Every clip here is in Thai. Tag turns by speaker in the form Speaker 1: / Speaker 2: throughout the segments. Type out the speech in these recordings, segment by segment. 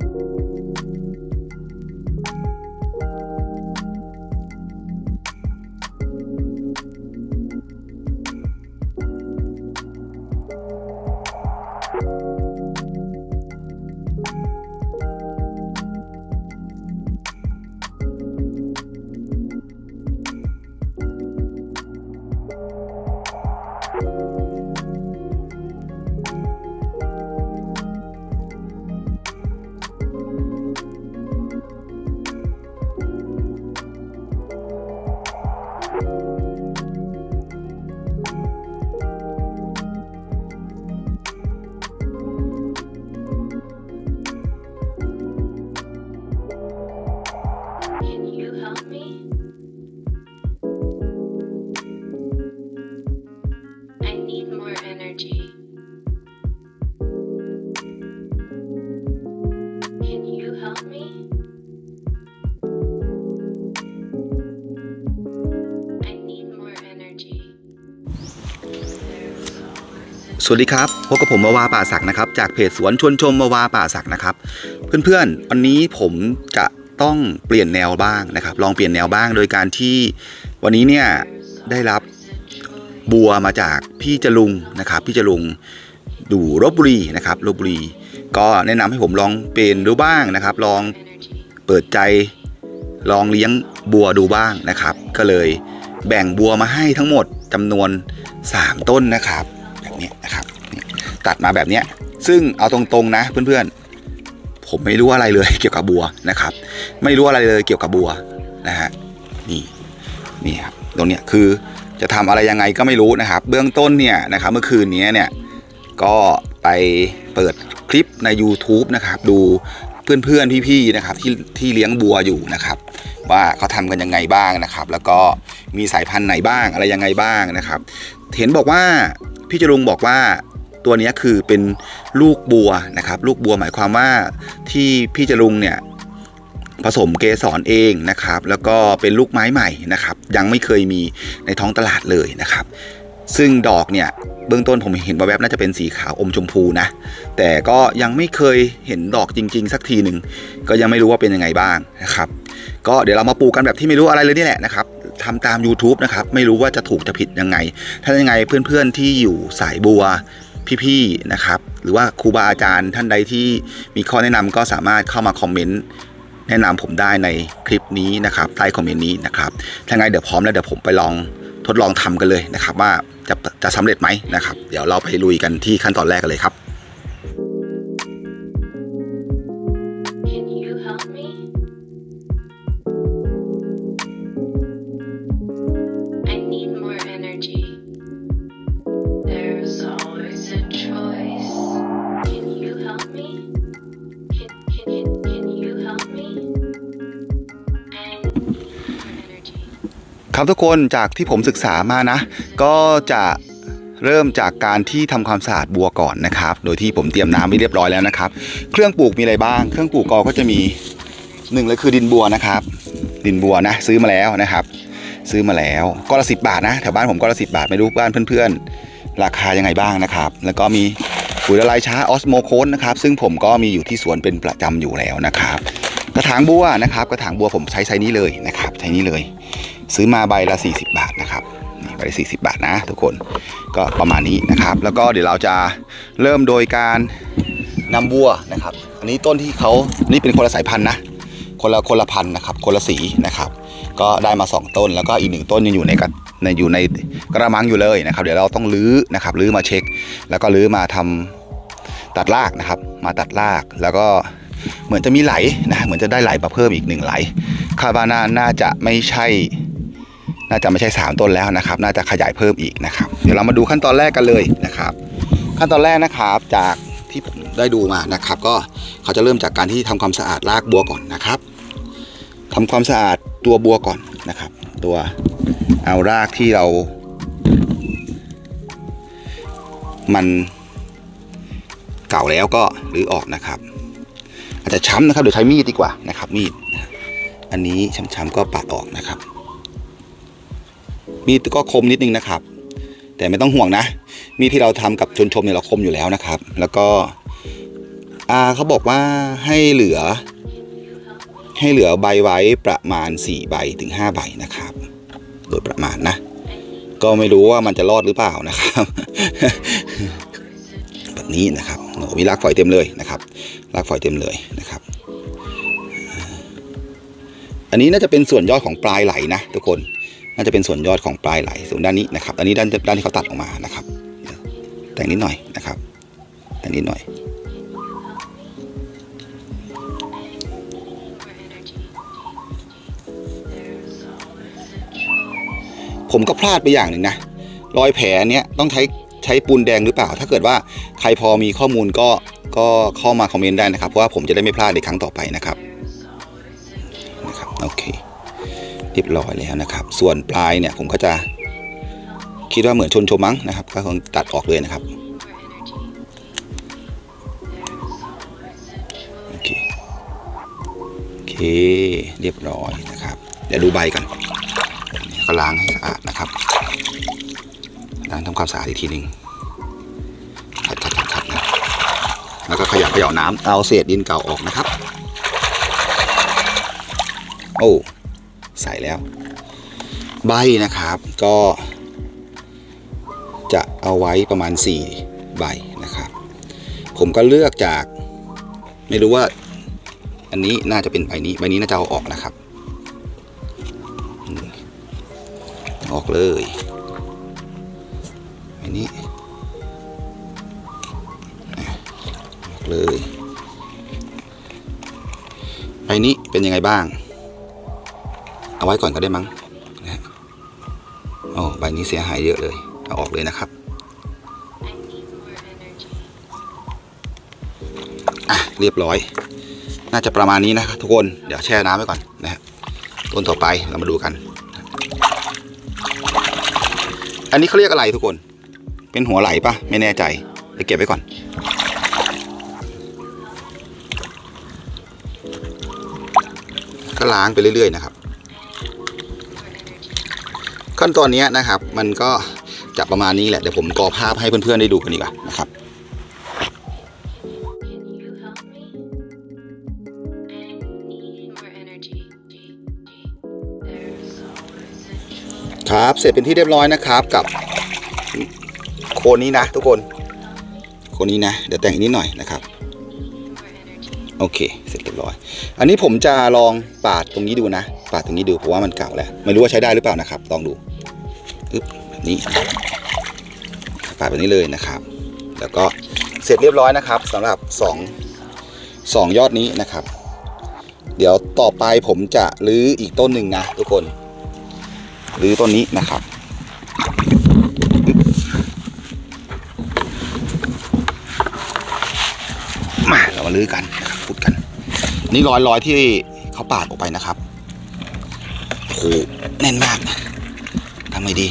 Speaker 1: Thank you.
Speaker 2: สวัสดีครับพบกับผมมาวาป่าศักนะครับ จากเพจสวนชวนชมมาวาป่าศักนะครับ เพื่อนๆวันนี้ผมจะต้องเปลี่ยนแนวบ้างนะครับ ลองเปลี่ยนแนวบ้างโดยการที่วันนี้เนี่ยได้รับบัวมาจากพี่จรุงนะครับ พี่จรุงดูรบบุรีนะครับลบบุรี ก็แนะนำให้ผมลองเปลี่ยนดูบ้างนะครับ ลองเปิดใจลองเลี้ยงบัวดูบ้างนะครับ ก็เลยแบ่งบัวมาให้ทั้งหมดจำนวน 3 ต้นนะครับ ตัดมาแบบเนี้ย ซึ่งเอาตรงๆนะเพื่อนๆ ผมไม่รู้อะไรเลยเกี่ยวกับบัวนะครับ ไม่รู้อะไรเลยเกี่ยวกับบัวนะฮะนี่นี่ครับตรงเนี้ยคือจะทำอะไรยังไงก็ไม่รู้นะครับ เบื้องต้นเนี่ยนะครับเมื่อคืนนี้เนี่ยก็ไปเปิดคลิปใน YouTube นะครับดูเพื่อนๆพี่ๆนะครับที่ที่เลี้ยงบัวอยู่นะครับ ว่าเขาทำกันยังไงบ้างนะครับ แล้วก็มีสายพันธุ์ไหนบ้างอะไรยังไงบ้างนะครับ เห็นบอกว่าพี่จรุงบอกว่า ตัวนี้คือเป็นลูกบัวนะครับ ลูกบัวหมายความว่าที่พี่จรุงเนี่ยผสมเกสรเองนะครับ แล้วก็เป็นลูกไม้ใหม่นะครับ ยังไม่เคยมีในท้องตลาดเลยนะครับ ซึ่งดอกเนี่ยเบื้องต้นผมเห็นว่าแวบน่าจะเป็นสีขาวอมชมพูนะ แต่ก็ยังไม่เคยเห็นดอกจริง ๆ สักทีหนึ่งก็ยังไม่รู้ว่าเป็นยังไงบ้างนะครับ ก็เดี๋ยวเรามาปลูกกันแบบที่ไม่รู้อะไรเลยนี่แหละนะครับทำตาม YouTube นะครับ ไม่รู้ว่าจะถูกจะผิดยังไง ถ้ายังไงเพื่อนๆที่อยู่สายบัว พี่ๆนะครับหรือว่าครูบาอาจารย์ท่านใดที่มีข้อแนะนำก็สามารถเข้ามาคอมเมนต์แนะนำผมได้ในคลิปนี้นะครับใต้คอมเมนต์นี้นะครับถ้าไงเดี๋ยวพร้อมแล้วเดี๋ยวผมไปลองทดลองทำกันเลยนะครับ ว่าจะจะสำเร็จไหมนะครับ เดี๋ยวเราไปลุยกันที่ขั้นตอนแรกกันเลยครับ ครับทุกคนจากที่ผมศึกษามานะ ก็จะเริ่มจากการที่ทำความสะอาดบัวก่อนนะครับ โดยที่ผมเตรียมน้ำไว้เรียบร้อยแล้วนะครับ เครื่องปลูกมีอะไรบ้าง เครื่องปลูกก็ก็จะมีหนึ่งเลยคือดินบัวนะครับ ดินบัวนะ ซื้อมาแล้วนะครับ ซื้อมาแล้วก็ละสิบบาทนะแถวบ้านผมก็ละสิบาทไม่รู้บ้านเพื่อนๆ ราคายังไงบ้างนะครับ แล้วก็มีปุ๋ยละลายช้าออสโมโคนนะครับ ซึ่งผมก็มีอยู่ที่สวนเป็นประจำอยู่แล้วนะครับ กระถางบัวนะครับ กระถางบัวผมใช้ไซส์นี้เลยนะครับใช้นี้เลย ซื้อมาใบละ 40 บาทนะครับใบละ40 บาทนะทุกคนก็ประมาณนี้นะครับ แล้วก็เดี๋ยวเราจะเริ่มโดยการนำบัวนะครับ อันนี้ต้นที่เขานี่เป็นคนละสายพันธุ์นะ คนละคนละพันธุ์นะครับ คนละสีนะครับ ก็ได้มา 2 ต้นแล้วก็อีกหนึ่งต้นยังอยู่ในกระในอยู่ในกระมังอยู่เลยนะครับ เดี๋ยวเราต้องลื้อนะครับลื้อมาเช็ค แล้วก็ลื้อมาทำตัดรากนะครับ มาตัดรากแล้วก็เหมือนจะมีไหลนะเหมือนจะได้ไหลมาเพิ่มอีกหนึ่งไหลคาดว่าน่าน่าจะไม่ใช่ น่าจะไม่ใช่ 3 ต้นแล้วนะครับ น่าจะขยายเพิ่มอีกนะครับ เดี๋ยวเรามาดูขั้นตอนแรกกันเลยนะครับ ขั้นตอนแรกนะครับจากที่ผมได้ดูมานะครับ ก็เขาจะเริ่มจากการที่ทำความสะอาดรากบัวก่อนนะครับทำความสะอาดตัวบัวก่อนนะครับ ตัวเอารากที่เรา มันเก่าแล้วก็รื้อออกนะครับอาจจะช้ำนะครับเดี๋ยวใช้มีดดีกว่านะครับมีด อันนี้ช้ำๆก็ปัดออกนะครับ มีดก็คมนิดนึงนะครับ แต่ไม่ต้องห่วงนะ มีดที่เราทำกับชนชมเนี่ยเราคมอยู่แล้วนะครับ แล้วก็อาเขาบอกว่าให้เหลือ ให้เหลือใบไว้ประมาณ 4 ใบถึง 5 ใบนะครับ โดยประมาณนะ ก็ไม่รู้ว่ามันจะรอดหรือเปล่านะครับ แบบนี้นะครับโอ้มีรากฝอยเต็มเลยนะครับรากฝอยเต็มเลยนะครับ อันนี้น่าจะเป็นส่วนยอดของปลายไหลนะทุกคน น่าจะเป็นส่วนยอดของปลายไหลส่วนด้านนี้นะครับอันนี้ด้านด้านที่เขาตัดออกมานะครับ แต่งนิดหน่อยนะครับ แต่งนิดหน่อย ผมก็พลาดไปอย่างหนึ่งนะรอยแผลเนี้ยต้องใช้ใช้ปูนแดงหรือเปล่า ถ้าเกิดว่าใครพอมีข้อมูลก็ก็เข้ามาคอมเมนต์ได้นะครับเพราะว่าผมจะได้ไม่พลาดในครั้งต่อไปนะครับ รียบร้อยแล้วนะครับ ส่วนปลายเนี่ยผมก็จะคิดว่าเหมือนชนชมมั้งนะครับ ก็คงตัดออกเลยนะครับโอเคโอเคเรียบร้อยนะครับ เดี๋ยวดูใบกันก็ล้างให้สะอาดนะครับล้างทำความสะอาดอีกทีหนึ่งขัดขัดขัดนะแล้วก็ขยำเขย่าน้ำเอาเศษดินเก่าออกนะครับ โอ้ ใส่แล้ว ใบนะครับก็จะเอาไว้ประมาณ 4 ใบนะครับ ผมก็เลือกจากไม่รู้ว่าอันนี้น่าจะเป็นใบนี้ใบนี้น่าจะเอาออกนะครับ ออกเลยอันนี้อะออกเลยใบนี้เป็นยังไงบ้าง เอาไว้ก่อนก็ได้มั้งนะฮะโอ้ใบนี้เสียหายเยอะเลย เอาออกเลยนะครับอะเรียบร้อย น่าจะประมาณนี้นะครับทุกคนเดี๋ยวแช่น้ำไว้ก่อนนะฮะต้นต่อไปเรามาดูกัน อันนี้เขาเรียกอะไรทุกคน เป็นหัวไหลปะไม่แน่ใจเดี๋ยวเก็บไว้ก่อนก็ล้างไปเรื่อยๆนะครับ ขั้นตอนนี้นะครับ มันก็จะประมาณนี้แหละเดี๋ยวผมกรอภาพให้เพื่อนๆได้ดูกันดีกว่านะครับครับเสร็จเป็นที่เรียบร้อยนะครับกับโคนนี้นะ ทุกคน โคนนี้นะ เดี๋ยวแต่งอีกนิดหน่อยนะครับ โอเค เสร็จเรียบร้อย อันนี้ผมจะลองปาดตรงนี้ดูนะ ปาดตรงนี้ดูเพราะว่ามันเก่าแล้ว ไม่รู้ว่าใช้ได้หรือเปล่านะครับ ลองดู แบบนี้ปาดแบบนี้เลยนะครับ แล้วก็เสร็จเรียบร้อยนะครับสำหรับสองสองยอดนี้นะครับ เดี๋ยวต่อไปผมจะรื้ออีกต้นหนึ่งนะทุกคนรื้อต้นนี้นะครับมาเรามาลื้อกันพูดกัน นี่รอยรอยที่เขาปาดออกไปนะครับโอ้โหแน่นมาก ทำไงดี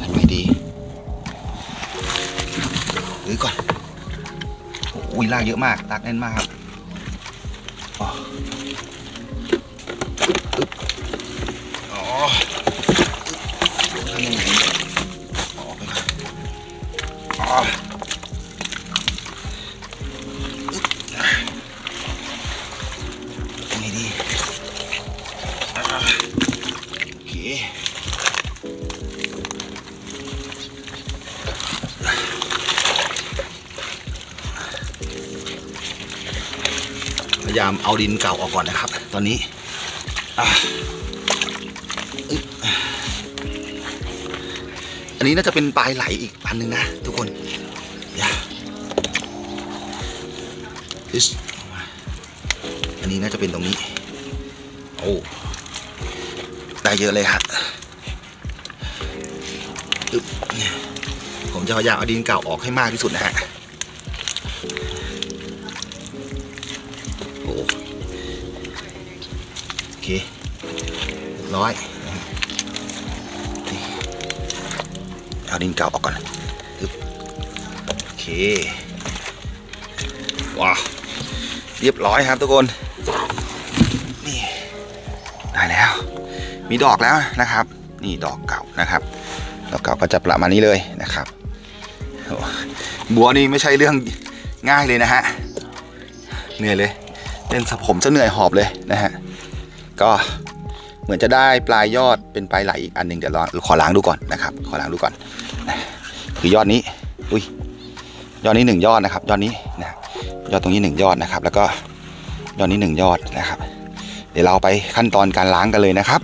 Speaker 2: ทำไงดีลื้อก่อนอุ้ยลากเยอะมากลากแน่นมากครับอ๋ออึ๊บอ๋อทำยังไงออกไปก่อน ยายามเอาดินเก่าออกก่อนนะครับ ตอนนี้อันนี้น่าจะเป็นปลายไหลอีกอันหนึ่งนะทุกคนอย่าอันนี้น่าจะเป็นตรงนี้ โอ้ได้เยอะเลยครับผมจะพยายามเอาดินเก่าออกให้มากที่สุดนะฮะ ร้อยเอาดินเก่าออกก่อนอโอเค ว้าว เรียบร้อยครับทุกคน นี่ ได้แล้ว มีดอกแล้วนะครับ นี่ดอกเก่านะครับ ดอกเก่าก็จะประมาณนี้เลยนะครับ บัวนี่ไม่ใช่เรื่องง่ายเลยนะฮะ เหนื่อยเลย เล่นสะผมจะเหนื่อยหอบเลยนะฮะ ก็ เหมือนจะได้ปลายยอดเป็นปลายไหลอีกอันหนึ่งเดี๋ยวลองขอล้างดูก่อนนะครับขอล้างดูก่อนคือยอดนี้อุ้ยยอดนี้หนึ่งยอดนะครับ ยอดนี้นะยอดตรงนี้หนึ่งยอดนะครับ แล้วก็ยอดนี้หนึ่งยอดนะครับ เดี๋ยวเราไปขั้นตอนการล้างกันเลยนะครับ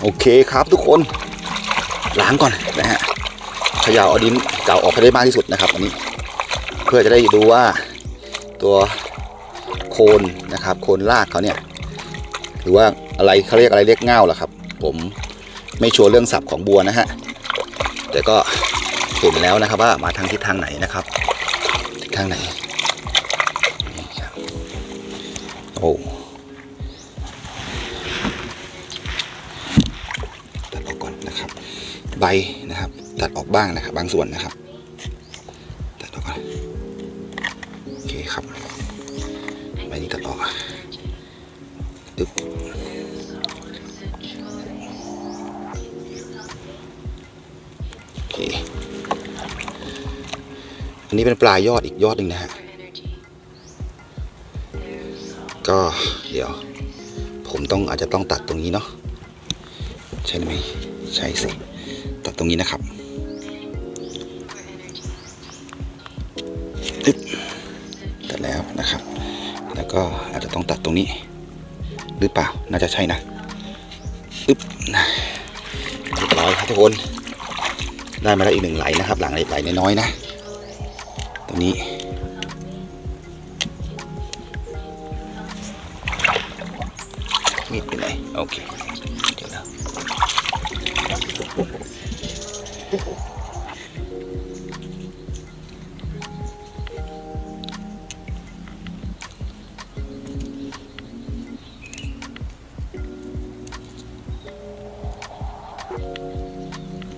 Speaker 2: โอเคครับทุกคนล้างก่อนนะฮะขย่าเอาดินเก่าออกให้ได้มากที่สุดนะครับอันนี้ พื่อจะได้ดูว่าตัวโคนนะครับโคนรากเขาเนี่ยหรือว่าอะไรเขาเรียกอะไรเรียกเง่าล่ะครับ ผมไม่ชัวร์เรื่องศัพท์ของบัวนะฮะแต่ก็เห็นแล้วนะครับว่ามาทางทิศทางไหนนะครับทิศทางไหนโอ้ตัดออกก่อนนะครับ ใบนะครับ ตัดออกบ้างนะครับ บางส่วนนะครับ นนี้เป็นปลายยอดอีกยอดหนึ่งนะฮะ ก็เดี๋ยว ผมต้องอาจจะต้องตัดตรงนี้เนาะใช่ไหมใช่สิตัดตรงนี้นะครับตึ๊บตัดแล้วนะครับ แล้วก็อาจจะต้องตัดตรงนี้ หรือเปล่าน่าจะใช่นะตึ๊บเรียบร้อยครับทุกคน ได้มาแล้วอีกหนึ่งไหลนะครับ หลังไหลน้อยๆนะ ตรงนี้ มีดไปไหนโอเค เดี๋ยวนะ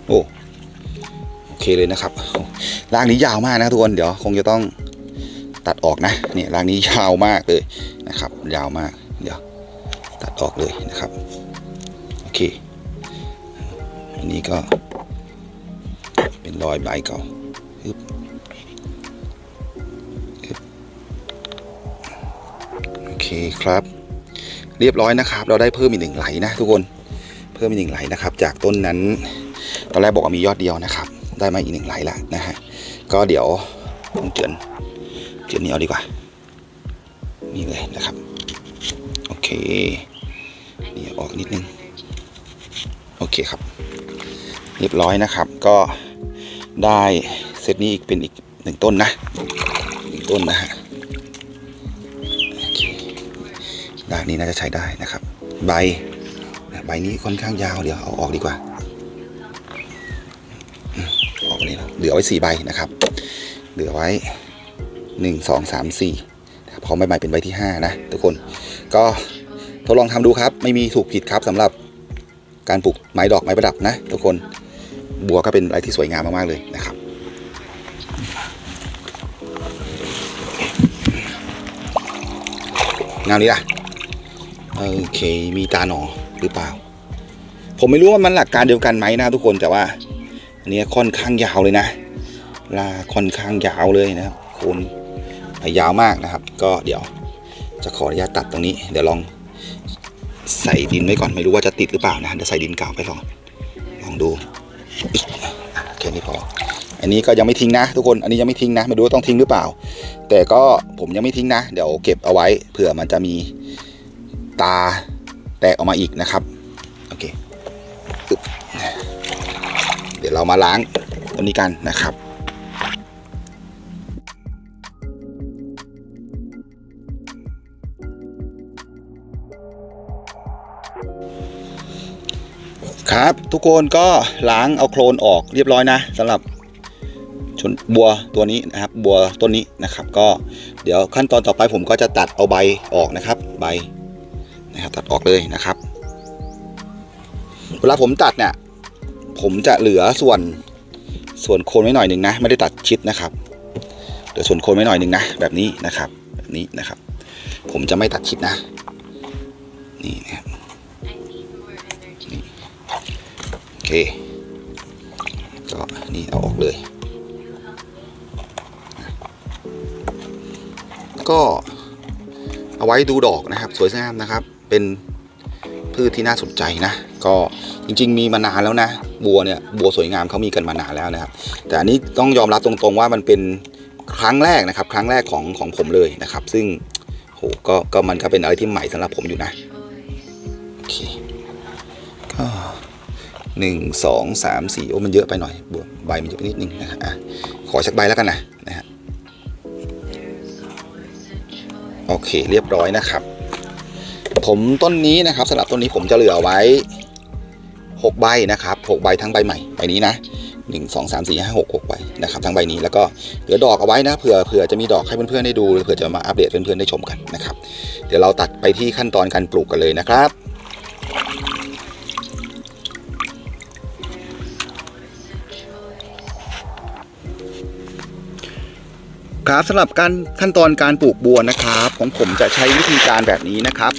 Speaker 2: โอเคเลยนะครับ รางนี้ยาวมากนะทุกคนเดี๋ยวคงจะต้องตัดออกนะเนี่ยรางนี้ยาวมากเลยนะครับ ยาวมาก เดี๋ยวตัดออกเลยนะครับโอเคอันนี้ก็เป็นรอยใบเก่าฮึบฮึบโอเคครับ เรียบร้อยนะครับ เราได้เพิ่มอีกหนึ่งไหลนะทุกคนเพิ่มอีกหนึ่งไหลนะครับ จากต้นนั้นตอนแรกบอกว่ามียอดเดียวนะครับ ได้มาอีกหนึ่งไหลละนะฮะ ก็เดี๋ยวผมเจือนเจือนนี้เอาดีกว่า นี่เลยนะครับ โอเคนี่ออกนิดนึง โอเคครับ เรียบร้อยนะครับ ก็ได้เซตนี้อีกเป็นอีกหนึ่งต้นนะหนึ่งต้นนะฮะด้านนี้น่าจะใช้ได้นะครับ ใบ ใบนี้ค่อนข้างยาวเดี๋ยวเอาออกดีกว่า เหลือไว้สี่ใบนะครับ เหลือไว้หนึ่งสองสามสี่พร้อมใบใหม่เป็นใบที่ห้านะ ทุกคนก็ทดลองทำดูครับ ไม่มีถูกผิดครับสำหรับการปลูกไม้ดอกไม้ประดับนะ ทุกคนบัวก็เป็นอะไรที่สวยงามมาก ๆ เลยนะครับงานนี้ล่ะโอเคมีตาหนอหรือเปล่า ผมไม่รู้ว่ามันหลักการเดียวกันไหมนะทุกคนแต่ว่า อันนี้ค่อนข้างยาวเลยนะลาค่อนข้างยาวเลยนะครับโคนยาวมากนะครับ ก็เดี๋ยวจะขออนุญาตตัดตรงนี้ เดี๋ยวลองใส่ดินไว้ก่อนไม่รู้ว่าจะติดหรือเปล่านะเดี๋ยวใส่ดินเก่าไปลองลองดูอะแค่นี้พอ อันนี้ก็ยังไม่ทิ้งนะ ทุกคนอันนี้ยังไม่ทิ้งนะ ไม่รู้ว่าต้องทิ้งหรือเปล่า แต่ก็ผมยังไม่ทิ้งนะ เดี๋ยวเก็บเอาไว้เผื่อมันจะมีตาแตกออกมาอีกนะครับโอเค เดี๋ยวเรามาล้างตัวนี้กันนะครับครับทุกคนก็ล้างเอาโคลนออกเรียบร้อยนะสำหรับชนบัวตัวนี้นะครับ บัวต้นนี้นะครับ ก็เดี๋ยวขั้นตอนต่อไปผมก็จะตัดเอาใบออกนะครับ ใบนะครับตัดออกเลยนะครับ เวลาผมตัดเนี่ย ผมจะเหลือส่วนส่วนโคนไว้หน่อยหนึ่งนะ ไม่ได้ตัดชิดนะครับเหลือส่วนโคนไว้หน่อยหนึ่งนะ แบบนี้นะครับ แบบนี้นะครับ ผมจะไม่ตัดชิดนะ นี่นะครับโอเคก็นี่เอาออกเลย ก็เอาไว้ดูดอกนะครับ สวยงามนะครับ เป็น พืชที่น่าสนใจนะ ก็จริง ๆ มีมานานแล้วนะ บัวเนี่ยบัวสวยงามเขามีกันมานานแล้วนะครับ แต่อันนี้ต้องยอมรับตรงๆว่ามันเป็นครั้งแรกนะครับ ครั้งแรกของของผมเลยนะครับ ซึ่งโหก็ก็มันก็เป็นอะไรที่ใหม่สำหรับผมอยู่นะโอเคก็หนึ่งสองสามสี่โอ้มันเยอะไปหน่อยบัวใบมันเยอะนิดนึงนะฮะอะขอสักใบแล้วกันนะนะฮะโอเค เรียบร้อยนะครับ ผมต้นนี้นะครับสำหรับต้นนี้ผมจะเหลือไว้ 6 ใบนะครับ6ใบทั้งใบใหม่ใบนี้นะ 1 2 3 4 5 6 6ใบนะครับทั้งใบนี้แล้วก็เหลือดอกเอาไว้นะเผื่อเผื่อจะมีดอกให้เพื่อนๆได้ดูเผื่อจะมาอัปเดตเพื่อนๆได้ชมกันนะครับ เดี๋ยวเราตัดไปที่ขั้นตอนการปลูกกันเลยนะครับครับสำหรับการขั้นตอนการปลูกบัวนะครับ ของผมจะใช้วิธีการแบบนี้นะครับ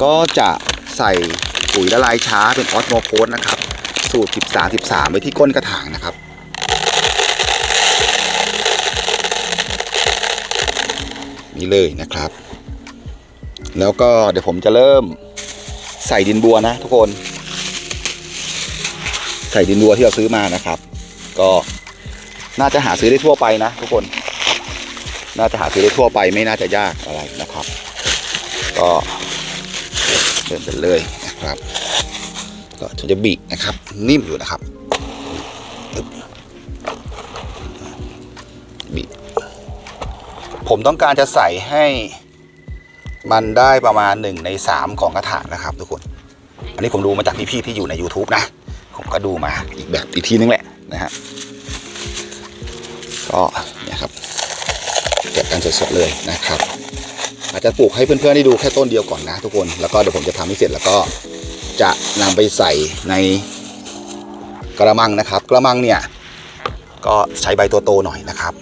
Speaker 2: ก็จะใส่ปุ๋ยละลายช้าเป็นออสโมโพสนะครับ สูตร 13 13 ไว้ที่ก้นกระถางนะครับ นี่เลยนะครับ แล้วก็เดี๋ยวผมจะเริ่มใส่ดินบัวนะทุกคน ใส่ดินบัวที่เราซื้อมานะครับ ก็น่าจะหาซื้อได้ทั่วไปนะ ทุกคน น่าจะหาซื้อได้ทั่วไปไม่น่าจะยากอะไรนะครับ ก็ เดินไปเลยนะครับ ก็จะบีบนะครับ นิ่มอยู่นะครับบีบผมต้องการจะใส่ให้มันได้ประมาณหนึ่งในสามของกระถางนะครับ ทุกคน อันนี้ผมดูมาจากพี่ๆที่อยู่ใน YouTube นะ ผมก็ดูมาอีกแบบอีกทีนึงแหละนะฮะก็เนี่ยครับเก็บกันสดๆเลยนะครับ อาจจะปลูกให้เพื่อนๆได้ดูแค่ต้นเดียวก่อนนะทุกคนแล้วก็เดี๋ยวผมจะทำให้เสร็จแล้วก็จะนำไปใส่ในกระมังนะครับ กระมังเนี่ยก็ใช้ใบตัวโตหน่อยนะครับ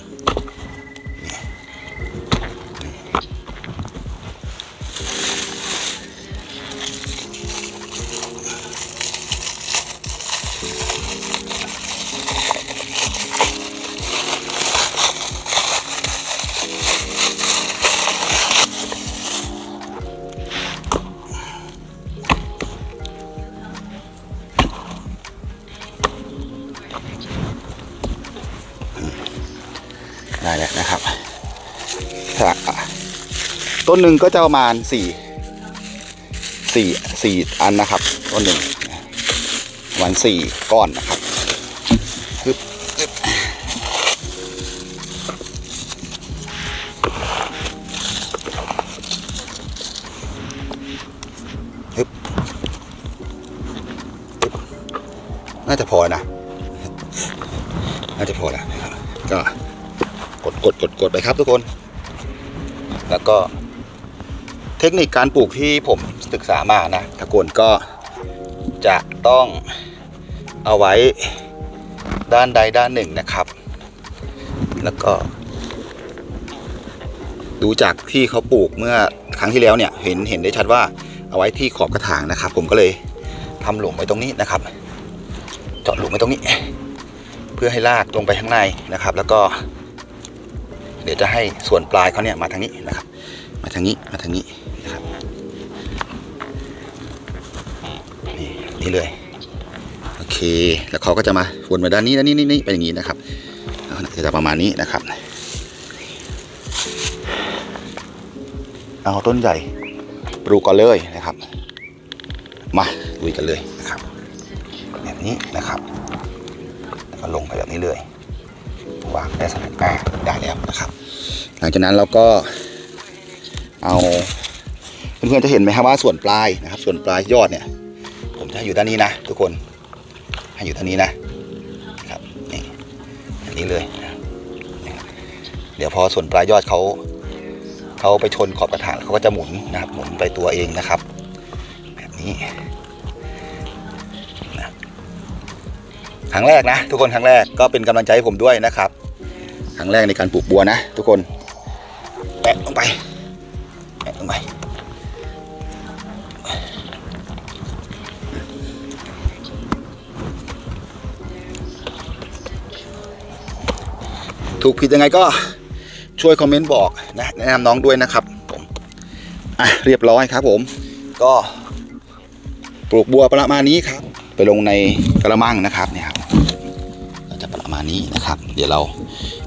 Speaker 2: หนึ่งก็จะประมาณสี่สี่สี่อันนะครับ ต้นหนึ่งประมาณสี่ก้อนนะครับปึ๊บปึ๊บปึ๊บปึ๊บน่าจะพอนะ น่าจะพอแล้วนะครับก็กดกดกดกดไปครับทุกคน แล้วก็ เทคนิคการปลูกที่ผมศึกษามานะทุกนก็จะต้องเอาไว้ด้านใดด้านหนึ่งนะครับ แล้วก็ ดูจากที่เขาปลูกเมื่อครั้งที่แล้วเนี่ยเห็นเห็นได้ชัดว่าเอาไว้ที่ขอบกระถางนะครับ ผมก็เลยทำหลุมไว้ตรงนี้นะครับ เจาะหลุมไว้ตรงนี้ เพื่อให้ลากลงไปข้างในนะครับ แล้วก็ เดี๋ยวจะให้ส่วนปลายเขาเนี่ยมาทางนี้นะครับ มาทางนี้มาทางนี้ นะครับนี่นี่เลยโอเคแล้วเขาก็จะมาวนมาด้านนี้ด้านนี้นี่นี่เป็นอย่างนี้นะครับจะประมาณนี้นะครับ เอาต้นใหญ่ปลูกก่อนเลยนะครับ มาลุยกันเลยนะครับ แบบนี้นะครับแล้วก็ลงไปแบบนี้เลยวางได้สำเร็จอ่าได้แล้วนะครับ หลังจากนั้นเราก็เอา เพื่อนๆจะเห็นไหมครับว่าส่วนปลายนะครับ ส่วนปลายยอดเนี่ย ผมจะอยู่ด้านนี้นะ ทุกคนให้อยู่ด้านนี้นะครับนี่อันนี้เลยเดี๋ยวพอส่วนปลายยอดเขาเขาไปชนขอบกระถางเขาก็จะหมุนนะครับหมุนไปตัวเองนะครับ แบบนี้ครั้งแรกนะ ทุกคนครั้งแรกก็เป็นกำลังใจให้ผมด้วยนะครับครั้งแรกในการปลูกบัวนะ ทุกคน ถูกผิดยังไงก็ช่วยคอมเมนต์บอกนะแนะนำน้องด้วยนะครับผมอะเรียบร้อยครับผมก็ปลูกบัวประมาณนี้ครับ ไปลงในกระมังนะครับเนี่ยครับเราจะประมาณนี้นะครับ เดี๋ยวเรา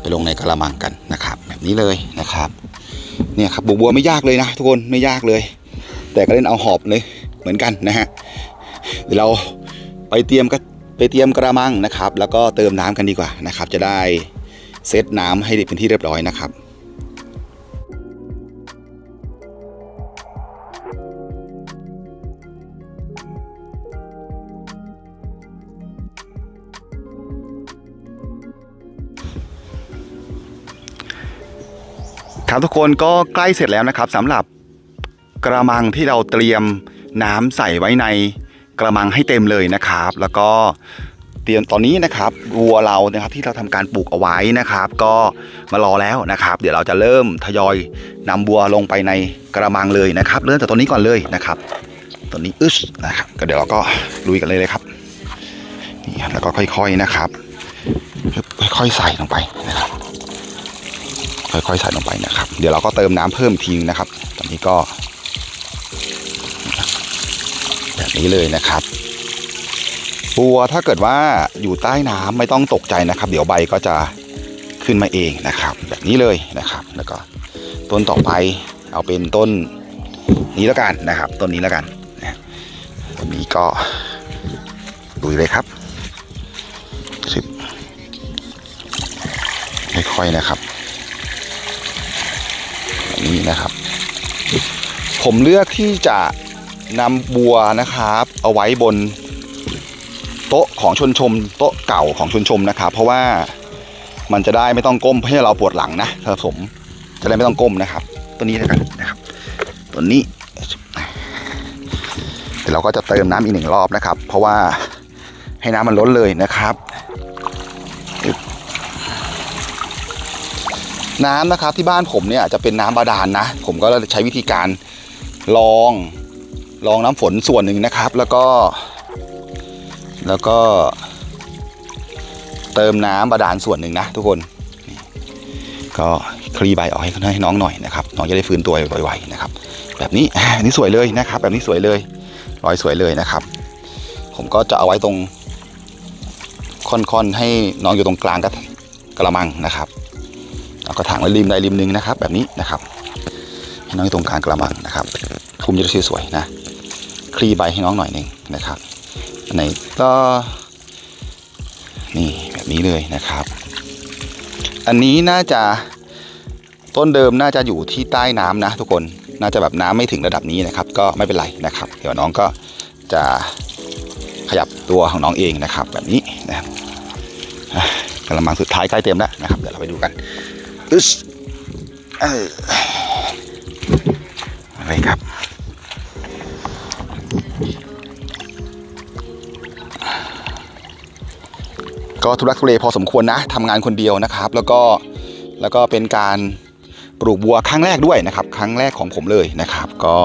Speaker 2: ไปลงในกระมังกันนะครับ แบบนี้เลยนะครับ เนี่ยครับปลูกบัวไม่ยากเลยนะ ทุกคนไม่ยากเลย แต่ก็เล่นเอาหอบเลยเหมือนกันนะฮะเดี๋ยวเราไปเตรียมกระไปเตรียมกระมังนะครับ แล้วก็เติมน้ำกันดีกว่านะครับ จะได้ เซตน้ำให้เป็นที่เรียบร้อยนะครับครับทุกคนก็ใกล้เสร็จแล้วนะครับสำหรับกระมังที่เราเตรียมน้ำใส่ไว้ในกระมังให้เต็มเลยนะครับ แล้วก็ เตรียมตอนนี้นะครับวัวเรานะครับที่เราทำการปลูกเอาไว้นะครับ ก็มารอแล้วนะครับ เดี๋ยวเราจะเริ่มทยอยนำบัวลงไปในกระมังเลยนะครับ เริ่มจากตัวนี้ก่อนเลยนะครับตัวนี้อึชนะครับ ก็เดี๋ยวเราก็ลุยกันเลยเลยครับนี่แล้วก็ค่อยๆนะครับ ค่อยๆใส่ลงไปนะครับ ค่อยๆใส่ลงไปนะครับ เดี๋ยวเราก็เติมน้ำเพิ่มทีนึงนะครับ ตอนนี้ก็ แบบนี้เลยนะครับ บัวถ้าเกิดว่าอยู่ใต้น้ำไม่ต้องตกใจนะครับ เดี๋ยวใบก็จะขึ้นมาเองนะครับ แบบนี้เลยนะครับ แล้วก็ต้นต่อไปเอาเป็นต้นนี้แล้วกันนะครับ ต้นนี้แล้วกันนะต้นนี้ก็ดูเลยครับสิบค่อยๆนะครับแบบนี้นะครับ ผมเลือกที่จะนำบัวนะครับ เอาไว้บน โต๊ะของชนชม โต๊ะเก่าของชนชมนะครับ เพราะว่ามันจะได้ไม่ต้องก้มเพื่อเราปวดหลังนะผสมจะได้ไม่ต้องก้มนะครับ ตัวนี้แล้วกันนะครับ ตัวนี้เดี๋ยวเราก็จะเติมน้ำอีกหนึ่งรอบนะครับ เพราะว่าให้น้ำมันล้นเลยนะครับน้ำนะครับที่บ้านผมเนี่ยจะเป็นน้ำบาดาลนะ ผมก็ใช้วิธีการลองลองน้ำฝนส่วนหนึ่งนะครับ แล้วก็ แล้วก็ เติมน้ำบาดาลส่วนหนึ่งนะทุกคนนก็คลีใบออกให้น้องหน่อยนะครับ น้องจะได้ฟื้นตัวไวๆนะครับ แบบนี้อันนี้สวยเลยนะครับ แบบนี้สวยเลยรอยสวยเลยนะครับ ผมก็จะเอาไว้ตรงค่อนๆให้น้องอยู่ตรงกลางกระกระมังนะครับเอากระถางไว้ริมใดริมหนึ่งนะครับ แบบนี้นะครับให้น้องอยู่ตรงกลางกระมังนะครับคุมจะได้สวยๆนะคลีใบให้น้องหน่อยหนึ่งนะครับ ไหนก็นี่แบบนี้เลยนะครับ อันนี้น่าจะต้นเดิมน่าจะอยู่ที่ใต้น้ำนะ ทุกคนน่าจะแบบน้ำไม่ถึงระดับนี้นะครับ ก็ไม่เป็นไรนะครับ เดี๋ยวน้องก็จะขยับตัวของน้องเองนะครับ แบบนี้นะครับอะกระมังสุดท้ายใกล้เต็มแล้วนะครับ เดี๋ยวเราไปดูกันอึสเอออะไรครับ ก็ทุรักทุเลพอสมควรนะทำงานคนเดียวนะครับ แล้วก็แล้วก็เป็นการปลูกบัวครั้งแรกด้วยนะครับ ครั้งแรกของผมเลยนะครับ ก็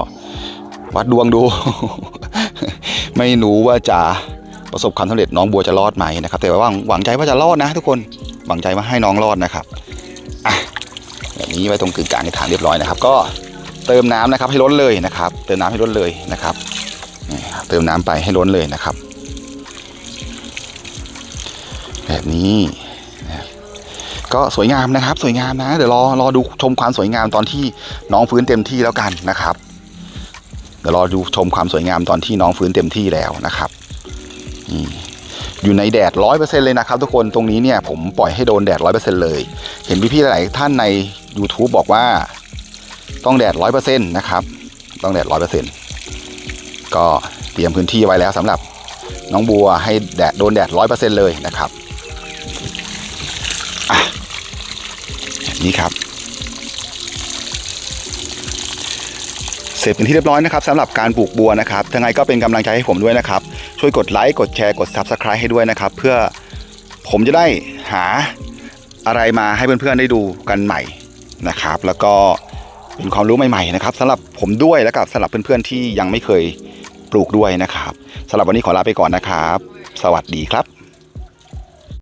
Speaker 2: วัดดวงดู ไม่รู้ว่าจะประสบความสำเร็จน้องบัวจะรอดไหมนะครับ แต่ว่าหวังใจว่าจะรอดนะ ทุกคนหวังใจว่าให้น้องรอดนะครับอะแบบนี้ไว้ตรงกึ่งกลางในฐานเรียบร้อยนะครับ ก็เติมน้ำนะครับให้ล้นเลยนะครับ เติมน้ำให้ล้นเลยนะครับนี่ครับเติมน้ำไปให้ล้นเลยนะครับ แบบนี้นะครับก็สวยงามนะครับ สวยงามนะ เดี๋ยวรอรอดูชมความสวยงามตอนที่น้องฟื้นเต็มที่แล้วกันนะครับ เดี๋ยวรอดูชมความสวยงามตอนที่น้องฟื้นเต็มที่แล้วนะครับอยู่ในแดดร้อยเปอร์เซ็นเลยนะครับ ทุกคนตรงนี้เนี่ยผมปล่อยให้โดนแดดร้อยเปอร์เซ็นเลย เห็นพี่ๆหลายท่านใน YouTube บอกว่าต้องแดดร้อยเปอร์เซ็นนะครับ ต้องแดดร้อยเปอร์เซ็นก็เตรียมพื้นที่ไว้แล้วสำหรับน้องบัวให้แดดโดนแดดร้อยเปอร์เซ็นเลยนะครับ นี้ครับ เสร็จเป็นที่เรียบร้อยนะครับสำหรับการปลูกบัวนะครับยังไงก็เป็นกำลังใจให้ผมด้วยนะครับ ช่วยกดไลค์กดแชร์กด Subscribe ให้ด้วยนะครับ เพื่อผมจะได้หาอะไรมาให้เพื่อนๆได้ดูกันใหม่นะครับ แล้วก็เป็นความรู้ใหม่ๆนะครับสำหรับผมด้วยแล้วกับสำหรับเพื่อนๆที่ยังไม่เคยปลูกด้วยนะครับสำหรับวันนี้ขอลาไปก่อนนะครับ สวัสดีครับ